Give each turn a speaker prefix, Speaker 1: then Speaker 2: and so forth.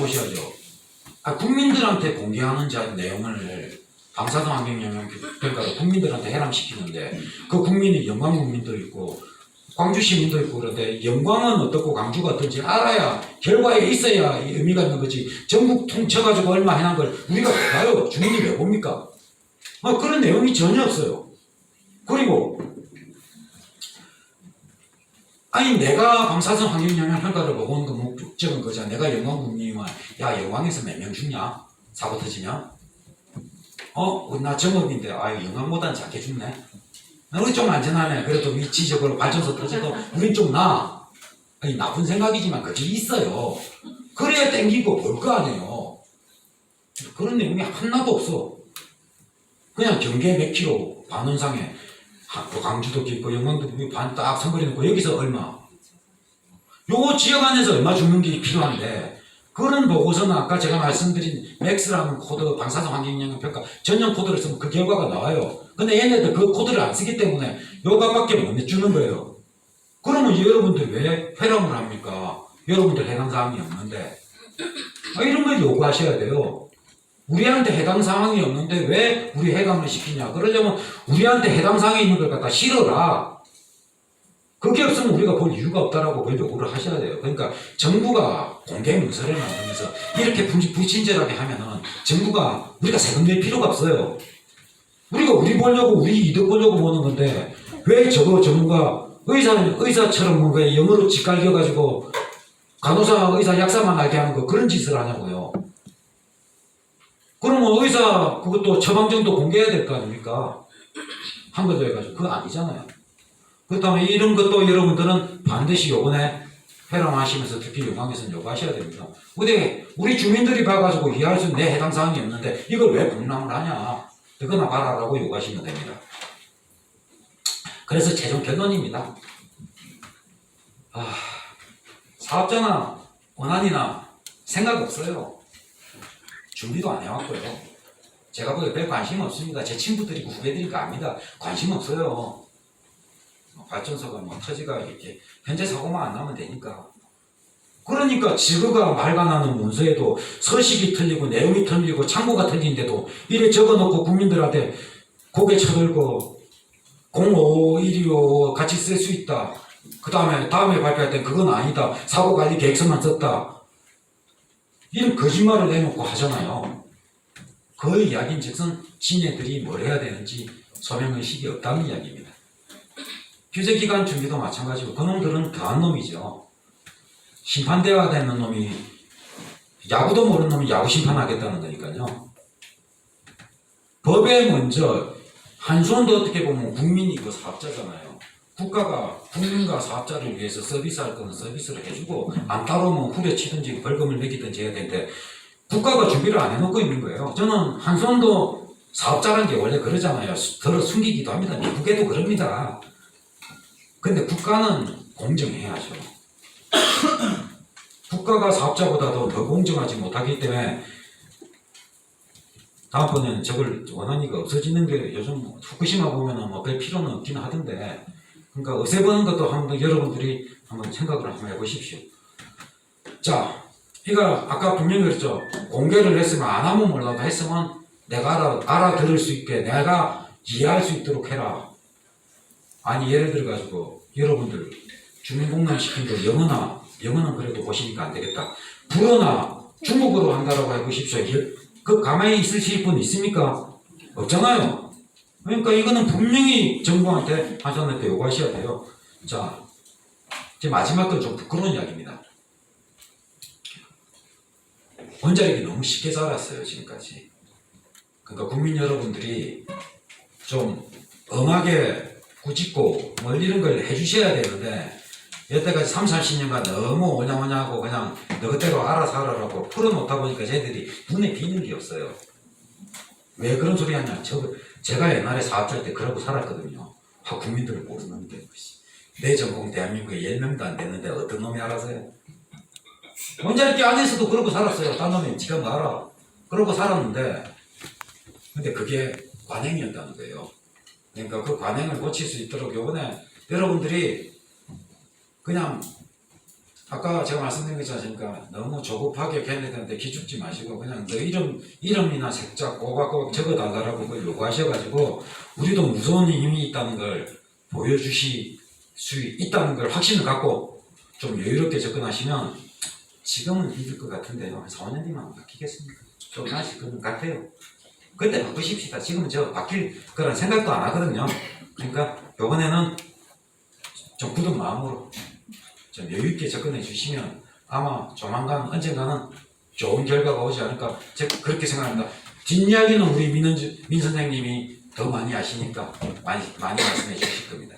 Speaker 1: 보셔야죠. 아, 국민들한테 공개하는 자 내용을 방사성 환경 영향 평가로 국민들한테 해람시키는데 그 국민이 영광 국민도 있고 광주 시민도 있고 그런데 영광은 어떻고 광주가 어떤지 알아야 결과에 있어야 이 의미가 있는 거지 전국 통쳐가지고 얼마 해난 걸 우리가 봐요 주민이 왜 봅니까? 아, 그런 내용이 전혀 없어요. 그리고 아니 내가 방사성 환경영향 평가를 보고 온그 목적은 그잖아. 내가 영광국민이면 야 영광에서 몇 명 죽냐? 사고 터지냐? 어? 나 정업인데 아유 영광보단 작게 죽네. 우리 좀 안전하네. 그래도 위치적으로 발전소 터져도 우린 좀 나. 아니 나쁜 생각이지만 그게 있어요. 그래야 땡기고 볼 거 아니에요. 그런 내용이 하나도 없어. 그냥 경계 몇 킬로 반원상에 강주도 깊고 영광도 깊고 반딱 선거리 놓고 여기서 얼마? 요 지역 안에서 얼마 주는 게 필요한데 그런 보고서는 아까 제가 말씀드린 맥스라는 코드 방사성 환경영향 평가 전용 코드를 쓰면 그 결과가 나와요. 근데 얘네들 그 코드를 안 쓰기 때문에 요값밖에 못 내주는 거예요. 그러면 여러분들 왜 회람을 합니까? 여러분들 해당 사항이 없는데. 아, 이런 걸 요구하셔야 돼요 우리한테 해당 사항이 없는데 왜 우리 해감을 시키냐 그러려면 우리한테 해당 사항이 있는 걸 갖다 실어라. 그게 없으면 우리가 볼 이유가 없다라고 그걸 요구를 하셔야 돼요. 그러니까 정부가 공개 문서를 만들면서 이렇게 부- 불친절하게 하면은 정부가 우리가 세금 낼 필요가 없어요. 우리가 우리 보려고 우리 이득 보려고 보는 건데 왜 저거 전문가 의사 의사처럼 뭔가 영어로 짓갈겨 가지고 간호사 의사 약사만 알게 하는 거 그런 짓을 하냐고요. 그러면 의사 그것도 처방전도 공개해야 될 거 아닙니까? 한 거죠 해가지고 그거 아니잖아요. 그렇다면 이런 것도 여러분들은 반드시 요번에 회람하시면서 특히 요강에서는 요구하셔야 됩니다. 우리 우리 주민들이 봐가지고 이해할 수 있는 내 해당 사항이 없는데 이걸 왜 공람을 하냐? 그거나 봐라라고 요구하시면 됩니다. 그래서 최종 결론입니다. 아, 사업자나 원안이나 생각 없어요. 준비도 안 해왔고요. 제가 거기에 별 관심 없습니다. 제 친구들이고 후배들이고 압니다. 관심 없어요. 뭐 발전소가 뭐 터지가 이렇게 현재 사고만 안 나면 되니까. 그러니까 지구가 말관하는 문서에도 서식이 틀리고 내용이 틀리고 창고가 틀린데도 이래 적어놓고 국민들한테 고개 쳐들고 05125 같이 쓸 수 있다. 그 다음에 다음에 발표할 땐 그건 아니다. 사고 관리 계획서만 썼다. 이런 거짓말을 내놓고 하잖아요. 그 이야기인 즉슨 지네들이 뭘 해야 되는지 소명의식이 없다는 이야기입니다. 규제기간 준비도 마찬가지고 그 놈들은 더한 놈이죠. 심판대화 되는 놈이 야구도 모르는 놈이 야구 심판하겠다는 거니까요. 법에 먼저 한수원도 어떻게 보면 국민이고 사업자잖아요. 국가가 국민과 사업자를 위해서 서비스할 거는 서비스를 해주고 안 따르면 후려치든지 벌금을 매기든지 해야 되는데 국가가 준비를 안 해놓고 있는 거예요. 저는 한손도 사업자라는 게 원래 그러잖아요. 수- 더러 숨기기도 합니다. 미국에도 그럽니다. 근데 국가는 공정해야죠. 국가가 사업자보다도 더 공정하지 못하기 때문에 다음번에는 저걸 원한이가 없어지는 게 요즘 후쿠시마 보면은 뭐별 필요는 없긴 하던데 그러니까 없애보는 것도 한번 여러분들이 한번 생각을 한번 해보십시오. 자, 이거 아까 분명히 그랬죠. 공개를 했으면 안 하면 몰라도 했으면 내가 알아, 알아 들을 수 있게 내가 이해할 수 있도록 해라. 아니 예를 들어 가지고 여러분들 주민공단 시킨 거 영어나 영어는 그래도 보시니까 안 되겠다. 불어나 중국어로 한다라고 해보십시오. 예- 그 가만히 있으실 분 있습니까? 없잖아요. 그러니까 이거는 분명히 정부한테 하선한테 요구하셔야 돼요. 자, 이제 마지막 건 좀 부끄러운 이야기입니다. 원자력이 너무 쉽게 자랐어요, 지금까지. 그러니까 국민 여러분들이 좀 엄하게 꾸짖고 뭐 이런 걸 해주셔야 되는데 여태까지 3, 40년간 너무 오냐오냐하고 그냥 너 그대로 알아서 하라고 풀어놓다 보니까 쟤들이 눈에 띄는 게 없어요. 왜 그런 소리 하냐? 저, 제가 옛날에 사업자일 때 그러고 살았거든요. 아, 국민들을 모르는데. 내 전공 대한민국에 10명도 안 됐는데 어떤 놈이 알아서요? 원자력기 안에서도 그러고 살았어요. 딴 놈이 지가 뭐 알아. 그러고 살았는데 근데 그게 관행이었다는 거예요. 그러니까 그 관행을 고칠 수 있도록 요번에 여러분들이 그냥 아까 제가 말씀드린 거 있지 않습니까? 너무 조급하게 걔네들한테 기죽지 마시고 그냥 너 이름, 이름이나 색자 꼬박꼬박 적어달라고 그걸 요구하셔가지고 우리도 무서운 힘이 있다는 걸 보여주실 수 있다는 걸 확신을 갖고 좀 여유롭게 접근하시면 지금은 힘들 것 같은데요. 한 4, 5년 뒤면 바뀌겠습니까? 좀 하실 것 같아요. 그때 바꾸십시다. 지금은 저 바뀔 그런 생각도 안 하거든요. 그러니까 이번에는 좀 굳은 마음으로 좀 여유 있게 접근해 주시면 아마 조만간 언젠가는 좋은 결과가 오지 않을까 제가 그렇게 생각합니다. 뒷이야기는 우리 민, 민 선생님이 더 많이 아시니까 많이 많이 말씀해 주실 겁니다.